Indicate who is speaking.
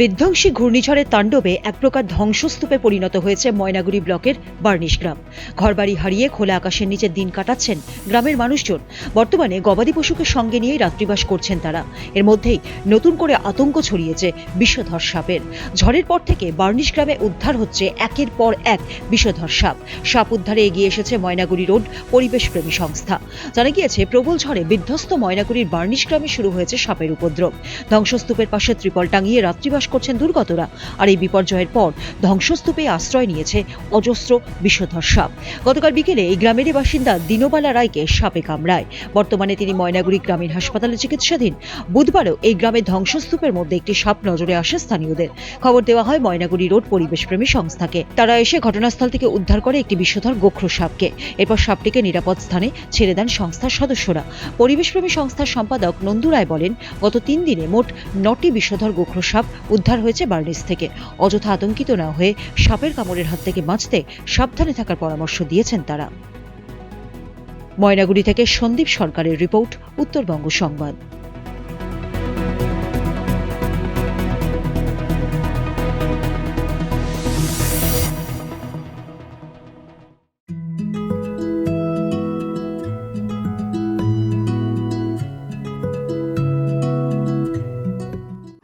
Speaker 1: বিধ্বংসী ঘূর্ণিঝড়ের তাণ্ডবে এক প্রকার ধ্বংসস্তূপে পরিণত হয়েছে ময়নাগুড়ি ব্লকের বার্নিশ গ্রাম। ঘরবাড়ি হারিয়ে খোলা আকাশের নিচে দিন কাটাচ্ছেন গ্রামের মানুষজন। বর্তমানে গবাদি পশুকে সঙ্গে নিয়েই রাত্রিবাস করছেন তারা। এর মধ্যেই নতুন করে আতঙ্ক ছড়িয়েছে বিষধর সাপের। ঝড়ের পর থেকে বার্নিশ গ্রামে উদ্ধার হচ্ছে একের পর এক বিষধর সাপ। সাপ উদ্ধারে এগিয়ে এসেছে ময়নাগুড়ি রোড পরিবেশ প্রেমী সংস্থা। জানা গিয়েছে, প্রবল ঝড়ে বিধ্বস্ত ময়নাগুড়ির বার্নিশ গ্রামে শুরু হয়েছে সাপের উপদ্রব। ধ্বংসস্তূপের পাশে ত্রিপল টাঙিয়ে রাত্রিবাস করছেন দুর্গতরা। আর এই বিপর্যয়ের পর ধ্বংসস্তূপে আশ্রয় নিয়েছে অজস্র বিষধর সাপ। গতকাল বিকেলে এই গ্রামেরই বাসিন্দা দিনবালা রায়কে সাপে কামড়ায়। বর্তমানে তিনি ময়নাগুড়ি গ্রামীণ হাসপাতালে চিকিৎসাধীন। বুধবারও এই গ্রামের ধ্বংসস্তূপের মধ্যে একটি সাপ নজরে আসে স্থানীয়দের। খবর দেওয়া হয় ময়নাগুড়ি রোড পরিবেশপ্রেমী সংস্থাকে। তারা এসে ঘটনাস্থল থেকে উদ্ধার করে একটি বিষধর গোখ্র সাপকে। এরপর সাপটিকে নিরাপদ স্থানে ছেড়ে দেন সংস্থার সদস্যরা। পরিবেশপ্রেমী সংস্থার সম্পাদক নন্দু রায় বলেন, গত তিন দিনে মোট নটি বিষধর গোখ্র সাপ উদ্ধার হয়েছে বার্নিস থেকে। অযথা আতঙ্কিত না হয়ে সাপের কামড়ের হাত থেকে বাঁচতে সাবধানে থাকার পরামর্শ দিয়েছেন তারা। ময়নাগুড়ি থেকে সন্দীপ সরকারের রিপোর্ট, উত্তরবঙ্গ সংবাদ।